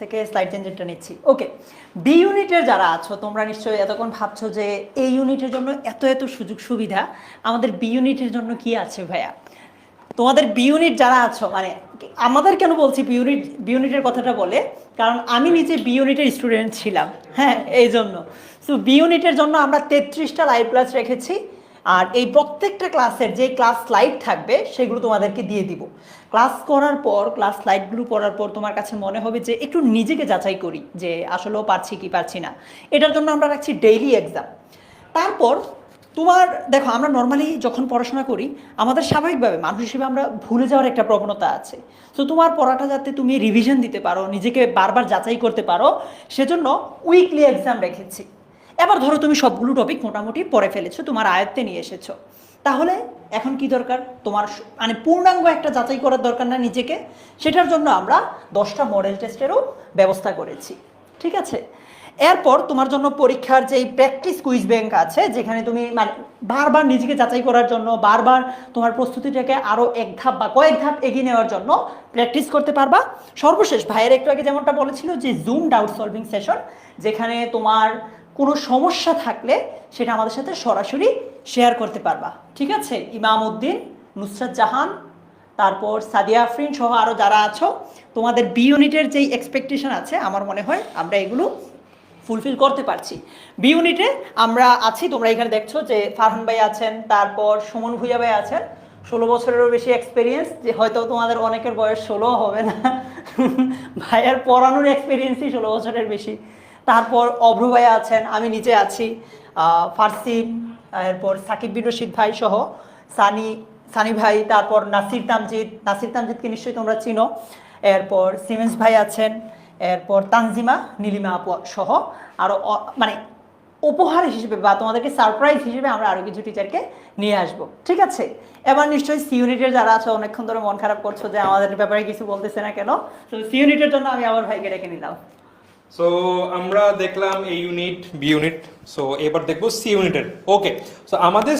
থেকে স্লাইড চেঞ্জারটা নিচ্ছি। ওকে বি ইউনিটের যারা আছো, তোমরা নিশ্চয়ই এতক্ষণ ভাবছ যে এই ইউনিটের জন্য এত এত সুযোগ সুবিধা। আমাদের বি ইউনিটের জন্য কি আছে ভাইয়া? তোমাদের বি ইউনিট যারা আছো মানে আমাদের কেন বলছি বি ইউনিট বি ইউনিটের কথাটা বলে? কারণ আমি নিজে বি ইউনিটের স্টুডেন্ট ছিলাম হ্যাঁ এই জন্য সো বি ইউনিটের জন্য আমরা তেত্রিশটা লাইভ ক্লাস রেখেছি। আর এই প্রত্যেকটা ক্লাসের যে ক্লাস স্লাইড থাকবে, সেগুলো তোমাদেরকে দিয়ে দিব। ক্লাস করার পর, ক্লাস স্লাইডগুলো করার পর তোমার কাছে মনে হবে যে একটু নিজেকে যাচাই করি, যে আসলেও পারছি কি পারছি না। এটার জন্য আমরা রাখছি ডেইলি এক্সাম তারপর তোমার, দেখো, আমরা নর্মালি যখন পড়াশোনা করি, আমাদের স্বাভাবিকভাবে মানুষ হিসেবে আমরা ভুলে যাওয়ার একটা প্রবণতা আছে। তো তোমার পড়াটা যাতে তুমি রিভিশন দিতে পারো, নিজেকে বারবার যাচাই করতে পারো, সেজন্য উইকলি এক্সাম রেখেছি। এবার ধরো তুমি সবগুলো টপিক মোটামুটি পড়ে ফেলেছো, তোমার আয়ত্তে নিয়ে এসেছ। তাহলে এখন কি দরকার? তোমার মানে পূর্ণাঙ্গ একটা যাচাই করার দরকার না নিজেকে। সেটার জন্য আমরা দশটা মডেল টেস্টেরও ব্যবস্থা করেছি। ঠিক আছে? এরপর তোমার জন্য পরীক্ষার যেই প্র্যাকটিস কুইজ ব্যাংক আছে, যেখানে তুমি মানে বারবার নিজেকে যাচাই করার জন্য, বারবার তোমার প্রস্তুতিটাকে আরও এক ধাপ বা কয়েক ধাপ এগিয়ে নেওয়ার জন্য প্র্যাকটিস করতে পারবা। সর্বশেষ ভাইয়ের একটু আগে যেমনটা বলেছিল যে জুম ডাউট সলভিং সেশন যেখানে তোমার কোনো সমস্যা থাকলে সেটা আমাদের সাথে সরাসরি শেয়ার করতে পারবা। ঠিক আছে? ইমাম উদ্দিন নুসরাত জাহান, তারপর সাদিয়া আফরিন সহ আরও যারা আছো, তোমাদের বি ইউনিটের যেই এক্সপেকটেশন আছে, আমার মনে হয় আমরা এগুলো ফুলফিল করতে পারছি। বি ইউনিটে আমরা আছি, তোমরা এখানে দেখছ যে ফারহান ভাই আছেন, তারপর সুমন ভুইয়া ভাই আছেন। ষোলো বছরেরও বেশি এক্সপিরিয়েন্স যে হয়তো তোমাদের অনেকের বয়স ষোলো হবে না। ভাইয়ার পড়ানোর এক্সপিরিয়েন্সই ষোলো বছরের বেশি। তারপর অভ্র আছেন আমি নিজে আছি আহ, ফারসিন এরপর সাকিব বিন রশিদ ভাই সহ সানি সানি ভাই তারপর নাসির তামজিদ নাসির তামজিদকে নিশ্চয়ই তোমরা চিনো এরপর সিমেন্স ভাই আছেন এরপর তানজিমা নীলিমা সহ আরও মানে উপহার হিসেবে বা তোমাদেরকে সারপ্রাইজ হিসেবে আমরা আরও কিছু টিচারকে নিয়ে আসব ঠিক আছে? এবার নিশ্চয়ই সি ইউনিটের যারা আছে অনেকক্ষণ ধরে মন খারাপ করছ যে আমাদের ব্যাপারে কিছু বলতেছে না কেন তো সি ইউনিটের জন্য আমি আমার ভাইকে ডেকে নিলাম। সো আমরা দেখলাম এই ইউনিট বি ইউনিট সো এবার দেখব সি ইউনিটের ওকে সো আমাদের